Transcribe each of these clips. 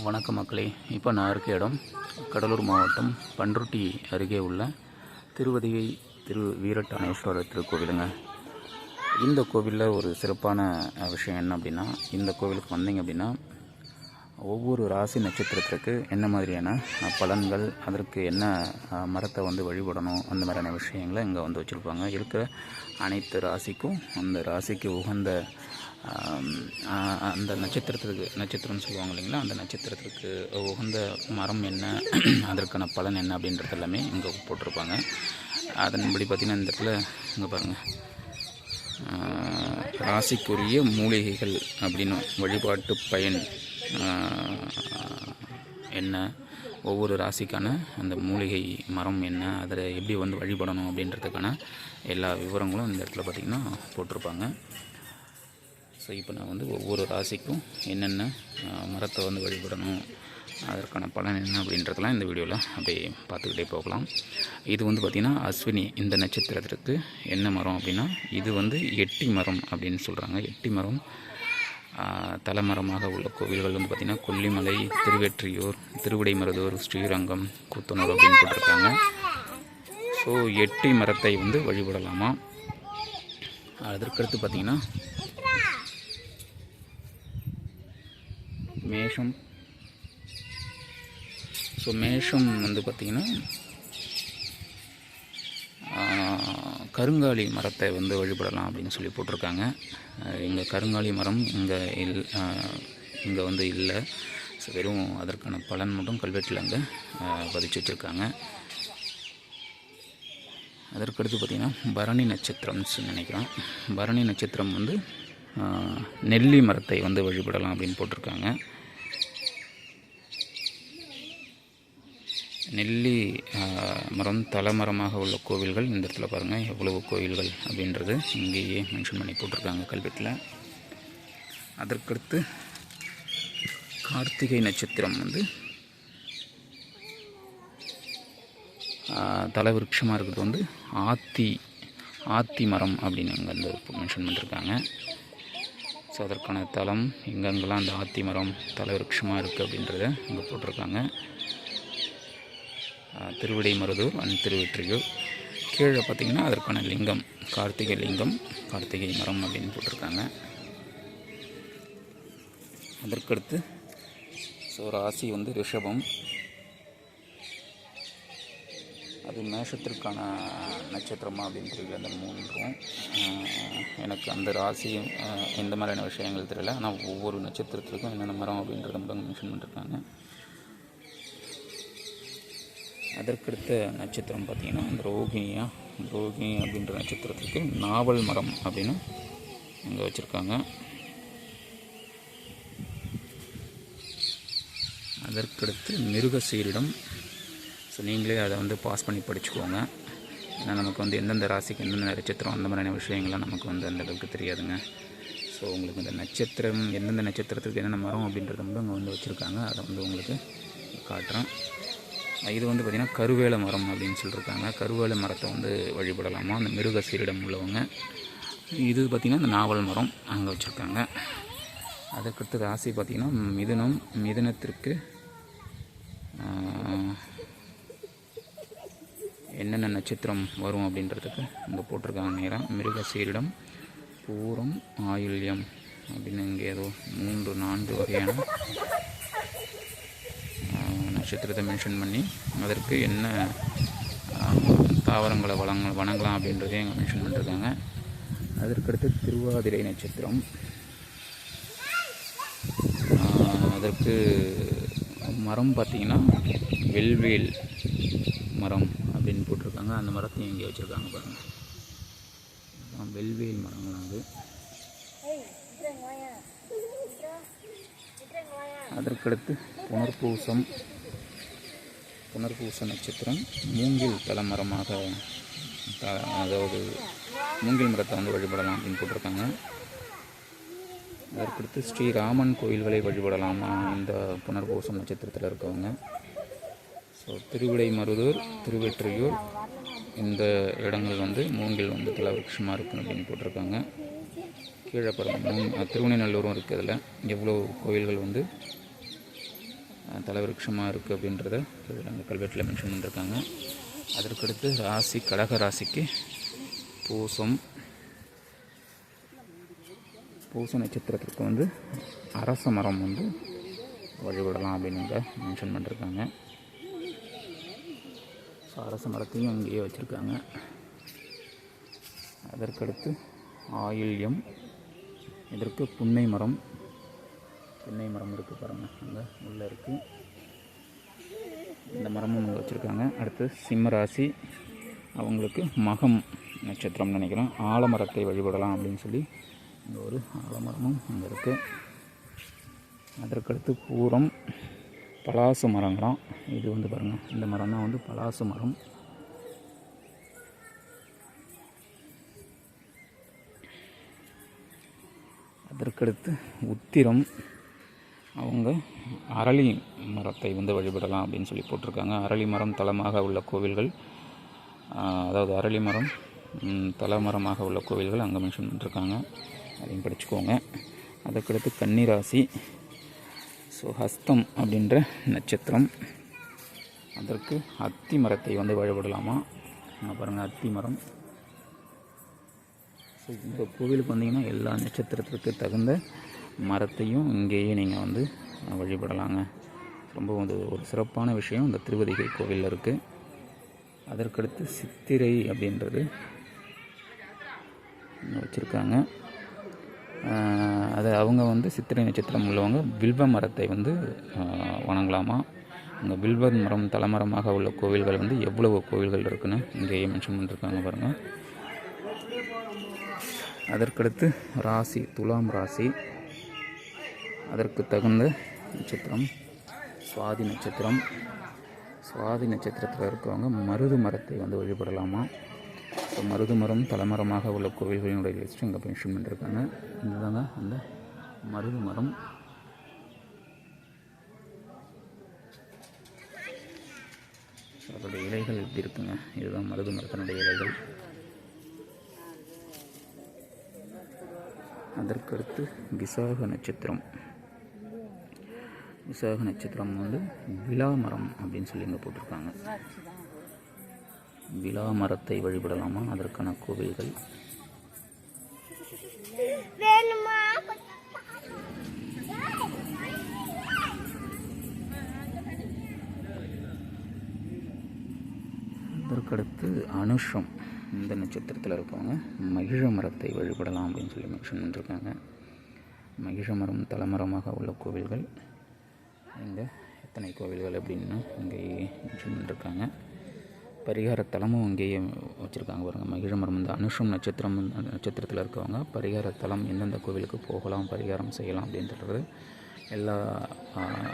வணக்கம் மக்களே. இப்போ நான் இருக்க இடம் கடலூர் மாவட்டம் பன்ருட்டி அருகே உள்ள திருவதிகை திரு வீரட்டானேஸ்வரர் திருக்கோவிலுங்க. இந்த கோவிலில் ஒரு சிறப்பான விஷயம் என்ன அப்படின்னா இந்த கோவிலுக்கு வந்தீங்க அப்படின்னா ஒவ்வொரு ராசி நட்சத்திரத்திற்கு என்ன மாதிரியான பலன்கள் அதற்கு என்ன மரத்தை வந்து வழிபடணும் அந்த மாதிரியான விஷயங்களை இங்கே வந்து வச்சுருப்பாங்க. இருக்கிற அனைத்து ராசிக்கும் அந்த ராசிக்கு உகந்த அந்த நட்சத்திரத்திற்கு நட்சத்திரம்னு சொல்லுவாங்க இல்லைங்களா? அந்த நட்சத்திரத்திற்கு உகந்த மரம் என்ன? அதற்கான பலன் என்ன அப்படின்றது எல்லாமே இங்கே போட்டிருப்பாங்க. அதன்படி பார்த்திங்கன்னா இந்த இடத்துல இங்கே பாருங்கள் ராசிக்குரிய மூலிகைகள் அப்படின்னு வழிபாட்டு பயன் என்ன? ஒவ்வொரு ராசிக்கான அந்த மூலிகை மரம் என்ன? அதில் எப்படி வந்து வழிபடணும் அப்படின்றதுக்கான எல்லா விவரங்களும் இந்த இடத்துல பார்த்திங்கன்னா போட்டிருப்பாங்க. ஸோ இப்போ நான் வந்து ஒவ்வொரு ராசிக்கும் என்னென்ன மரத்தை வந்து வழிபடணும் அதற்கான பலன் என்ன அப்படின்றதெல்லாம் இந்த வீடியோவில் அப்படியே பார்த்துக்கிட்டே போகலாம். இது வந்து பார்த்திங்கன்னா அஸ்வினி இந்த நட்சத்திரத்திற்கு என்ன மரம் அப்படின்னா இது வந்து எட்டி மரம் அப்படின்னு சொல்கிறாங்க எட்டி மரம் தலைமரமாக உள்ள கோவில்கள் வந்து பார்த்திங்கன்னா கொல்லிமலை திருவெற்றியூர் திருவிடைமருதூர் ஸ்ரீரங்கம் கூத்தனூர் அப்படின்னு போட்டிருக்காங்க. ஸோ எட்டி மரத்தை வந்து வழிபடலாமா? அதற்கடுத்து பார்த்திங்கன்னா மேஷம் ஸோ மேஷம் வந்து பார்த்திங்கன்னா கருங்காலி மரத்தை வந்து வழிபடலாம் அப்படின்னு சொல்லி போட்டிருக்காங்க. இங்கே கருங்காலி மரம் இங்கே இல் இங்கே வந்து இல்லை. ஸோ வெறும் அதற்கான பலன் மட்டும் கல்வெட்டில் அங்கே பதிச்சு வச்சுருக்காங்க. அதற்கடுத்து பார்த்திங்கன்னா பரணி நட்சத்திரம்னு நினைக்கிறோம். பரணி நட்சத்திரம் வந்து நெல்லி மரத்தை வந்து வழிபடலாம் அப்படின்னு போட்டிருக்காங்க. நெல்லி மரம் தலைமரமாக உள்ள கோவில்கள் இந்த இடத்துல பாருங்கள் எவ்வளவு கோவில்கள் அப்படின்றது இங்கேயே மென்ஷன் பண்ணி போட்டிருக்காங்க கல்வெட்டில். அதற்கடுத்து கார்த்திகை நட்சத்திரம் வந்து ஆஹ், இருக்கிறது வந்து ஆத்தி ஆத்தி மரம் அப்படின்னு அங்கே வந்து மென்ஷன் பண்ணியிருக்காங்க ஸோ அதற்கான தலம் எங்கெங்கெல்லாம் அந்த ஆத்தி மரம் தலைவிருட்சமாக இருக்குது அப்படின்றத இங்கே போட்டிருக்காங்க. திருவிடைமருதூர் அண்ட் திருவெற்றியூர். கீழே பார்த்தீங்கன்னா அதற்கான லிங்கம் கார்த்திகை லிங்கம் கார்த்திகை மரம் அப்படின்னு போட்டிருக்காங்க. அதற்கடுத்து ஸோ ராசி வந்து ரிஷபம். அது மேஷத்திற்கான நட்சத்திரமா அப்படின்னு தெரியல அந்த மூன்றும். எனக்கு அந்த ராசியும் எந்த மாதிரியான விஷயங்கள் தெரியல. ஆனால் ஒவ்வொரு நட்சத்திரத்திற்கும் என்னென்ன மரம் அப்படின்றத மட்டும் மென்ஷன் பண்ணிருக்காங்க. அதற்கடுத்த நட்சத்திரம் பார்த்திங்கன்னா அந்த ரோகிணியா ரோகிணி அப்படின்ற நட்சத்திரத்துக்கு நாவல் மரம் அப்படின்னு இங்கே வச்சுருக்காங்க. அதற்கடுத்து மிருகசீரிடம். ஸோ நீங்களே அதை வந்து பாஸ் பண்ணி படிச்சுக்கோங்க. ஏன்னா நமக்கு வந்து எந்தெந்த ராசிக்கு எந்தெந்த நட்சத்திரம் அந்த மாதிரியான விஷயங்கள்லாம் நமக்கு வந்து அந்த அளவுக்கு தெரியாதுங்க. ஸோ உங்களுக்கு இந்த நட்சத்திரம் எந்தெந்த நட்சத்திரத்துக்கு என்னென்ன மரம் அப்படின்றத வந்து அங்கே வந்து வச்சுருக்காங்க. அதை வந்து உங்களுக்கு காட்டுறேன். இது வந்து பார்த்திங்கன்னா கருவேல மரம் அப்படின்னு சொல்லியிருக்காங்க கருவேல மரத்தை வந்து வழிபடலாமா? அந்த மிருக சீரிடம் உள்ளவங்க. இது பார்த்திங்கன்னா இந்த நாவல் மரம் அங்கே வச்சுருக்காங்க. அதுக்கடுத்து ராசி பார்த்திங்கன்னா மிதுனம் மிதுனத்திற்கு என்னென்ன நட்சத்திரம் வரும் அப்படின்றதுக்கு இங்கே போட்டிருக்காங்க நேரம் மிருக சீரிடம் பூரம் ஆயுள்யம் அப்படின்னு இங்கே ஏதோ மூன்று நான்கு வகையான நட்சத்திரத்தை மென்ஷன் பண்ணி அதற்கு என்ன தாவரங்களை வளங்க வணங்கலாம் அப்படின்றதையும் எங்கள் மென்ஷன் பண்ணிருக்காங்க. அதற்கடுத்து திருவாதிரை நட்சத்திரம். அதற்கு மரம் பார்த்திங்கன்னா வெல்வேல் மரம் அப்படின்னு போட்டிருக்காங்க. அந்த மரத்தையும் இங்கே வச்சுருக்காங்க பாருங்கள் வெல்வேல் மரங்கள் அது. அதற்கடுத்து புனர்பூசம். புனர்பூச நட்சத்திரம் மூங்கில் தலைமரமாக த- அதாவது மூங்கில் மரத்தை வந்து வழிபடலாம் அப்படின்னு போட்டிருக்காங்க. அதற்கடுத்து ஸ்ரீராமன் கோயில்களை வழிபடலாமா இந்த புனர்பூசம் நட்சத்திரத்தில் இருக்கவங்க. ஸோ திருவிடை மருதூர் திருவெற்றியூர் இந்த இடங்கள் வந்து மூங்கில் வந்து தலவிருட்சமாக இருக்கும் அப்படின்னு போட்டிருக்காங்க. கீழே பாருங்க மூணு திருவண்ணநல்லூரும் இருக்குது அதில். எவ்வளோ கோயில்கள் வந்து தலைவருஷமாக இருக்குது அப்படின்றத அந்த கல்வெட்டில் மென்ஷன் பண்ணியிருக்காங்க அதற்கடுத்து ராசி கடக ராசிக்கு பூசம். பூச நட்சத்திரத்திற்கு வந்து அரச மரம் வந்து வழிபடலாம் அப்படின்னு மென்ஷன் பண்ணியிருக்காங்க ஸோ அரச மரத்தையும் அங்கேயே வச்சுருக்காங்க. அதற்கடுத்து ஆயில்யம் இதற்கு புன்னை மரம் தென்னை மரம் இருக்குது பாருங்கள் அங்கே உள்ளே இருக்குது இந்த மரமும் அங்கே வச்சுருக்காங்க. அடுத்து சிம்மராசி. அவங்களுக்கு மகம் நட்சத்திரம்னு நினைக்கிறேன். ஆலமரத்தை வழிபடலாம் அப்படின்னு சொல்லி இங்கே ஒரு ஆலமரமும் அங்கே இருக்குது அதற்கடுத்து பூரம் பலாசு மரங்களாம். இது வந்து பாருங்கள் இந்த மரம் தான் வந்து பலாசு மரம். அதற்கடுத்து உத்திரம். அவங்க அரளி மரத்தை வந்து வழிபடலாம் அப்படின்னு சொல்லி போட்டிருக்காங்க. அரளி மரம் தலமாக உள்ள கோவில்கள் அதாவது அரளி மரம் தலமரமாக உள்ள கோவில்கள் அங்கே மென்ஷன் பண்ணிருக்காங்க. அதையும் படிச்சுக்கோங்க. அதற்கடுத்து கன்னிராசி ஸோ ஹஸ்தம் அப்படின்ற நட்சத்திரம். அதற்கு அத்தி மரத்தை வந்து வழிபடலாமா? அங்கே பாருங்கள் அத்தி மரம். ஸோ இந்த கோவிலுக்கு வந்தீங்கன்னா எல்லா நட்சத்திரத்திற்கு தகுந்த மரத்தையும் இங்கேயே நீங்கள் வந்து வழிபடலாங்க. ரொம்ப வந்து ஒரு சிறப்பான விஷயம். இந்த திருவதிகை கோவிலில் இருக்குது அதற்கடுத்து சித்திரை அப்படின்றது வச்சுருக்காங்க. அது அவங்க வந்து சித்திரை நட்சத்திரம் உள்ளவங்க வில்வ மரத்தை வந்து வணங்கலாமா? இந்த வில்வ மரம் தலைமரமாக உள்ள கோவில்கள் வந்து எவ்வளவு கோவில்கள் இருக்குன்னு இங்கேயே மென்ஷன் பண்ணிருக்காங்க பாருங்கள் அதற்கடுத்து ராசி துலாம் ராசி. அதற்கு தகுந்த நட்சத்திரம் சுவாதி நட்சத்திரம். சுவாதி நட்சத்திரத்தில் இருக்கிறவங்க மருது மரத்தை வந்து வழிபடலாமா? ஸோ மருது மரம் தலைமரமாக உள்ள கோவில்களினுடைய லிஸ்ட்டு இங்கே மென்ஷன் பண்ணியிருக்காங்க இதுதாங்க அந்த மருது மரம். அதோடய இலைகள் எப்படி இருக்குங்க? இதுதான் மருது மரத்தினுடைய இலைகள். அதற்கடுத்து விசாக நட்சத்திரம். விசாக நட்சத்திரம் வந்து விலா மரம் அப்படின்னு சொல்லி இங்கே போட்டிருக்காங்க. விலா மரத்தை வழிபடலாமா? அதற்கான கோவில்கள். அதற்கடுத்து அனுஷம். இந்த நட்சத்திரத்தில் இருக்கவங்க மகிழ மரத்தை வழிபடலாம் அப்படின்னு சொல்லி மென்ஷன் பண்ணியிருக்காங்க மகிழ மரம் தலைமரமாக உள்ள கோவில்கள். இங்கே எத்தனை கோவில்கள் அப்படின்னு இங்கே மென்ஷன் பண்ணிருக்காங்க பரிகார தலமும் இங்கேயே வச்சுருக்காங்க பாருங்கள் மகிழ மரம் இந்த அனுஷம் நட்சத்திரம் நட்சத்திரத்தில் இருக்கவங்க பரிகார தலம் எந்தெந்த கோவிலுக்கு போகலாம் பரிகாரம் செய்யலாம் அப்படின்றது எல்லா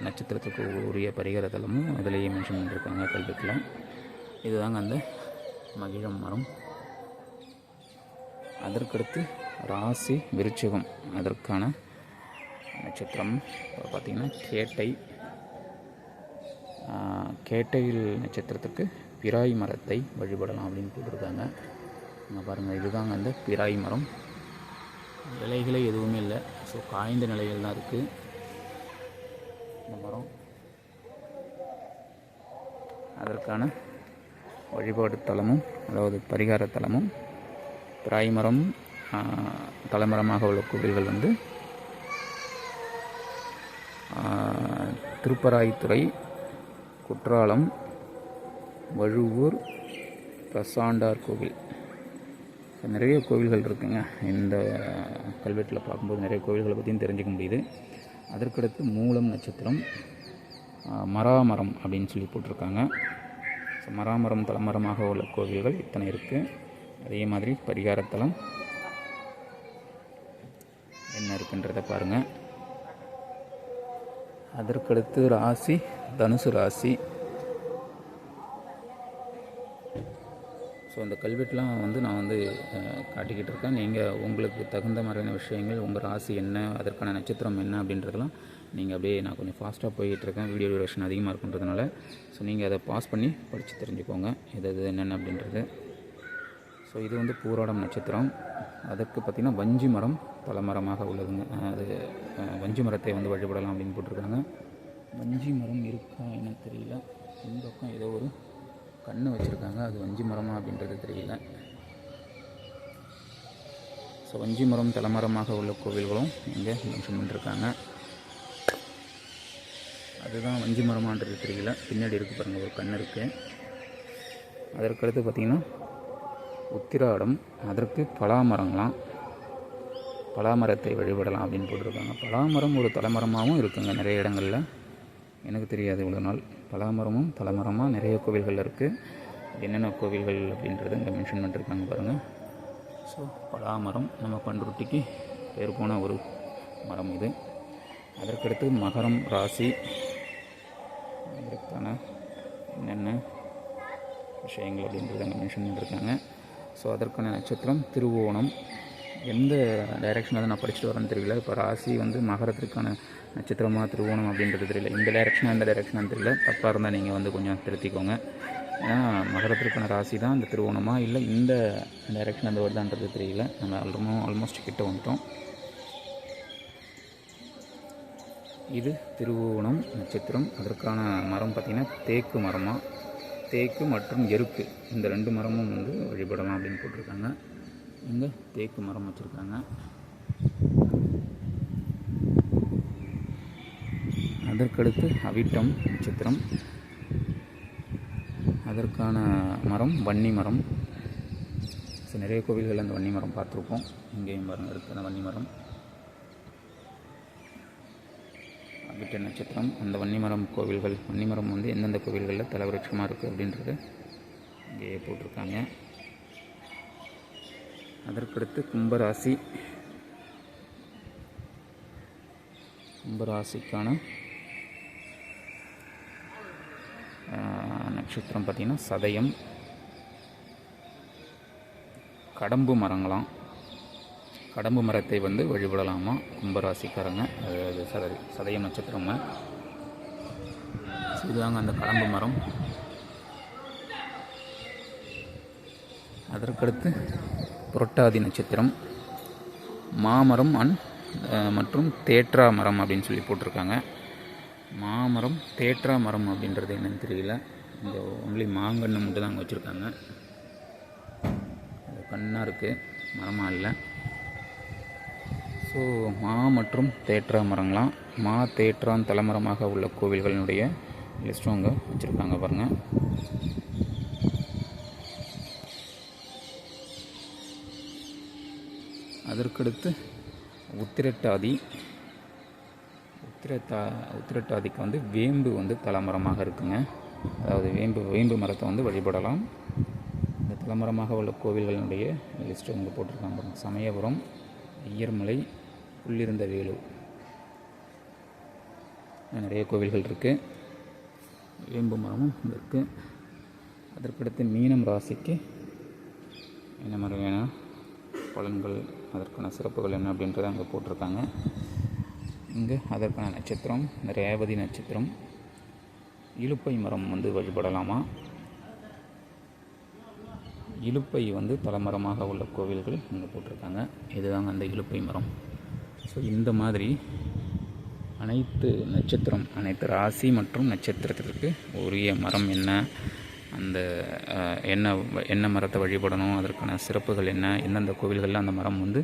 நட்சத்திரத்துக்கு உரிய பரிகார தலமும் அதிலேயே மென்ஷன் பண்ணியிருக்காங்க கல்வெட்டில். இதுதாங்க அந்த மகிழம் மரம். அதற்கடுத்து ராசி விருச்சகம். அதற்கான நட்சத்திரம். பார்த்திங்கன்னா கேட்டை. கேட்டையில் நட்சத்திரத்துக்கு பிராய் மரத்தை வழிபடலாம் அப்படின்னு போட்டிருக்காங்க. இங்கே பாருங்கள் இதுதாங்க அந்த பிராய் மரம். இலைகளே எதுவுமே இல்லை. ஸோ காய்ந்த நிலைகள் தான் இருக்குது இந்த மரம். அதற்கான வழிபாடு தலமும் அதாவது பரிகார தலமும் பிராய்மரம் தலைமரமாக உள்ள கோவில்கள் வந்து திருப்பராய்த்துறை குற்றாலம் வழுவூர் பிரசாண்டார் கோவில். நிறைய கோவில்கள் இருக்குங்க. இந்த கல்வெட்டில் பார்க்கும்போது நிறைய கோவில்களை பற்றியும் தெரிஞ்சுக்க முடியுது. அதற்கடுத்து மூலம் நட்சத்திரம் மராமரம் அப்படின்னு சொல்லி போட்டிருக்காங்க. ஸோ மராமரம் தலைமரமாக உள்ள கோவில்கள் இத்தனை இருக்குது அதே மாதிரி பரிகாரத்தலம் என்ன இருக்குன்றதை பாருங்கள் அதற்கடுத்து ராசி தனுசு ராசி. ஸோ அந்த கல்வெட்டுலாம் வந்து நான் வந்து காட்டிக்கிட்டு இருக்கேன். நீங்கள் உங்களுக்கு தகுந்த மாதிரியான விஷயங்கள் உங்கள் ராசி என்ன அதற்கான நட்சத்திரம் என்ன அப்படின்றதெல்லாம் நீங்கள் அப்படியே நான் கொஞ்சம் ஃபாஸ்ட்டாக போய்கிட்டு இருக்கேன். வீடியோ டியூரேஷன் அதிகமாக இருக்குன்றதுனால. ஸோ நீங்கள் அதை பாஸ் பண்ணி படித்து தெரிஞ்சுக்கோங்க. எது என்னென்ன அப்படின்றது. ஸோ இது வந்து பூராடம் நட்சத்திரம். அதற்கு பார்த்திங்கன்னா வஞ்சி மரம் தலைமரமாக உள்ளதுங்க. அது வஞ்சி மரத்தை வந்து வழிபடலாம் அப்படின்னு போட்டிருக்காங்க. வஞ்சி மரம் இருக்கா என்ன தெரியல. இந்த பக்கம் ஏதோ ஒரு கண்ணு வச்சுருக்காங்க. அது வஞ்சி மரமா அப்படின்றது தெரியல. ஸோ வஞ்சி மரம் தலைமரமாக உள்ள கோவில்களும் இங்கே மென்ஷன் பண்ணிருக்காங்க. அதுதான் வஞ்சி மரமான்றது தெரியல. பின்னாடி இருக்குது பாருங்கள் ஒரு கண் இருக்குது அதற்கடுத்து பார்த்திங்கன்னா உத்திராடம் அதற்கு பலாமரங்களாம். பலாமரத்தை வழிபடலாம் அப்படின்னு போட்டிருக்காங்க. பலாமரம் ஒரு தலைமரமாகவும் இருக்குங்க நிறைய இடங்களில். எனக்கு தெரியாது இவ்வளோ நாள். பலாமரமும் தலைமரமாக நிறைய கோவில்கள் இருக்குது என்னென்ன கோவில்கள் அப்படின்றத இங்கே மென்ஷன் பண்ணிருக்காங்க பாருங்கள் ஸோ பலாமரம் நம்ம பண்ருட்டிக்கு பேர் போன ஒரு மரம் இது. அதற்கடுத்து மகரம் ராசி. அதற்கான என்னென்ன விஷயங்கள் அப்படின்றத அங்கே மென்ஷன் பண்ணியிருக்காங்க ஸோ அதற்கான நட்சத்திரம் திருவோணம். எந்த டைரெக்ஷனில் தான் நான் படிச்சுட்டு வரேன்னு தெரியல. இப்போ ராசி வந்து மகரத்திற்கான நட்சத்திரமாக திருவோணம் அப்படின்றது தெரியல. இந்த டைரெக்ஷனாக இந்த டைரெக்ஷனாக தெரியல. தப்பாக இருந்தால் நீங்கள் வந்து கொஞ்சம் திருத்திக்கோங்க. ஏன்னா மகரத்திற்கான ராசி தான் இந்த திருவோணமாக இல்லை இந்த டைரெக்ஷன் அந்த வருதான்றது தெரியல. நம்ம ஆல்மோ ஆல்மோஸ்ட் கிட்ட வந்துட்டோம். இது திருவோணம் நட்சத்திரம். அதற்கான மரம் பார்த்திங்கன்னா தேக்கு மரமாக தேக்கு மற்றும் எருக்கு. இந்த ரெண்டு மரமும் வந்து வழிபடலாம் அப்படின்னு போட்டிருக்காங்க. இங்கே தேக்கு மரம் வச்சுருக்காங்க. அதற்கடுத்து அவிட்டம் நட்சத்திரம். அதற்கான மரம் வன்னி மரம். நிறைய கோவில்கள் அந்த வன்னி மரம் பார்த்துருப்போம். இங்கேயும் பாருங்கள் இருக்குது அந்த வன்னி மரம். அவிட்ட நட்சத்திரம் அந்த வன்னிமரம் கோவில்கள் வன்னிமரம் வந்து எந்தெந்த கோவில்களில் தலைவருட்சமாக இருக்குது அப்படின்றது இங்கேயே போட்டிருக்காங்க. அதற்கடுத்து கும்பராசி. கும்பராசிக்கான நட்சத்திரம் பார்த்திங்கன்னா சதயம் கடம்பு மரங்களாம். கடம்பு மரத்தை வந்து வழிபடலாமா? கும்பராசிக்காரங்க. அதாவது சத சதயம் நட்சத்திரங்க. இதுதாங்க அந்த கடம்பு மரம். அதற்கடுத்து புரட்டாதி நட்சத்திரம். மாமரம் அண்ட் மற்றும் தேற்றா மரம் அப்படின்னு சொல்லி போட்டிருக்காங்க. மாமரம் தேற்றா மரம் அப்படின்றது என்னன்னு தெரியல. இந்த ஒன்லி மாங்கன்று மட்டும் தான் அங்கே வச்சுருக்காங்க கண்ணாக இருக்குது மரமாக இல்லை. ஸோ மா மற்றும் தேற்றா மரங்களாம் மா தேற்றான் தலைமரமாக உள்ள கோவில்களினுடைய லிஸ்ட்டும் அங்கே வச்சுருக்காங்க பாருங்கள் அதற்கடுத்து உத்திரட்டாதி. உத்திரட்டா உத்திரட்டாதிக்கு வந்து வேம்பு வந்து தலைமரமாக இருக்குங்க. அதாவது வேம்பு வேம்பு மரத்தை வந்து வழிபடலாம். இந்த தலைமரமாக உள்ள கோவில்களினுடைய லிஸ்ட்டு வந்து போட்டிருக்காங்க பாருங்கள் சமயபுரம் ஐயர்மலை உள்ளிருந்த வேலு. நிறைய கோவில்கள் இருக்குது வேம்பு மரமும் இருக்குது அதற்கடுத்து மீனம் ராசிக்கு என்ன மரம் வேணும் பலன்கள் அதற்கான சிறப்புகள் என்ன அப்படின்றத அங்கே போட்டிருக்காங்க. இங்கே அதற்கான நட்சத்திரம் இந்த ரேவதி நட்சத்திரம். இலுப்பை மரம் வந்து வழிபடலாமா? இலுப்பை வந்து தலைமரமாக உள்ள கோவில்கள் இங்கே போட்டிருக்காங்க. இதுதாங்க அந்த இலுப்பை மரம். ஸோ இந்த மாதிரி அனைத்து நட்சத்திரம் அனைத்து ராசி மற்றும் நட்சத்திரத்திற்கு உரிய மரம் என்ன? அந்த என்ன என்ன மரத்தை வழிபடணும்? அதற்கான சிறப்புகள் என்ன? எந்தெந்த கோவில்களில் அந்த மரம் வந்து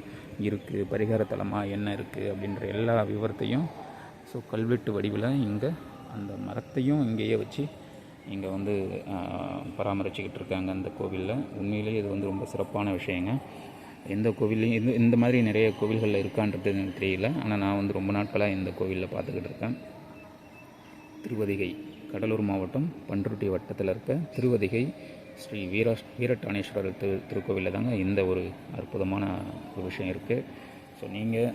இருக்குது பரிகாரத்தலமாக என்ன இருக்குது அப்படின்ற எல்லா விவரத்தையும் ஸோ கல்வெட்டு வடிவில் இங்கே அந்த மரத்தையும் இங்கேயே வச்சு இங்கே வந்து பராமரிச்சுக்கிட்டு இருக்காங்க அந்த கோவிலில். உண்மையிலேயே இது வந்து ரொம்ப சிறப்பான விஷயங்க. எந்த கோவில்லையும் இது இந்த மாதிரி நிறைய கோவில்களில் இருக்கான்றது எனக்கு தெரியல. ஆனால் நான் வந்து ரொம்ப நாட்களாக இந்த கோவிலில் பார்த்துக்கிட்டு இருக்கேன். திருவதிகை கடலூர் மாவட்டம் பன்ருட்டி வட்டத்தில் இருக்க திருவதிகை ஸ்ரீ வீரா வீரட்டானேஸ்வரர் திரு திருக்கோவிலில் தாங்க இந்த ஒரு அற்புதமான ஒரு விஷயம் இருக்குது ஸோ நீங்கள்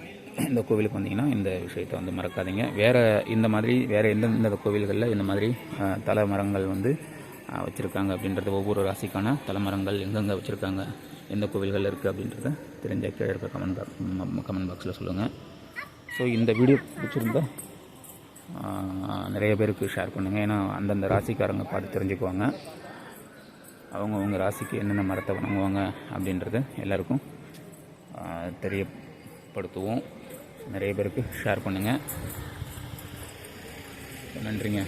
இந்த கோவிலுக்கு வந்தீங்கன்னா இந்த விஷயத்தை வந்து மறக்காதீங்க. வேறு இந்த மாதிரி வேறு எந்தெந்த கோவில்களில் இந்த மாதிரி தலை மரங்கள் வந்து வச்சுருக்காங்க அப்படின்றது ஒவ்வொரு ராசிக்கான தலைமரங்கள் எங்கெங்கே வச்சுருக்காங்க? எந்த கோவில்களில் இருக்குது அப்படின்றத தெரிஞ்ச கீழே இருக்க கமெண்ட் பாக்ஸ் கமெண்ட் பாக்ஸில் சொல்லுங்கள் ஸோ இந்த வீடியோ பிடிச்சிருந்தா நிறைய பேருக்கு ஷேர் பண்ணுங்கள் ஏன்னா அந்தந்த ராசிக்காரங்க பார்த்து தெரிஞ்சுக்குவாங்க. அவங்கவுங்க ராசிக்கு என்னென்ன மரத்தை வணங்குவாங்க அப்படின்றத எல்லாருக்கும் தெரியப்படுத்துவோம். நிறைய பேருக்கு ஷேர் பண்ணுங்கள் நன்றிங்க.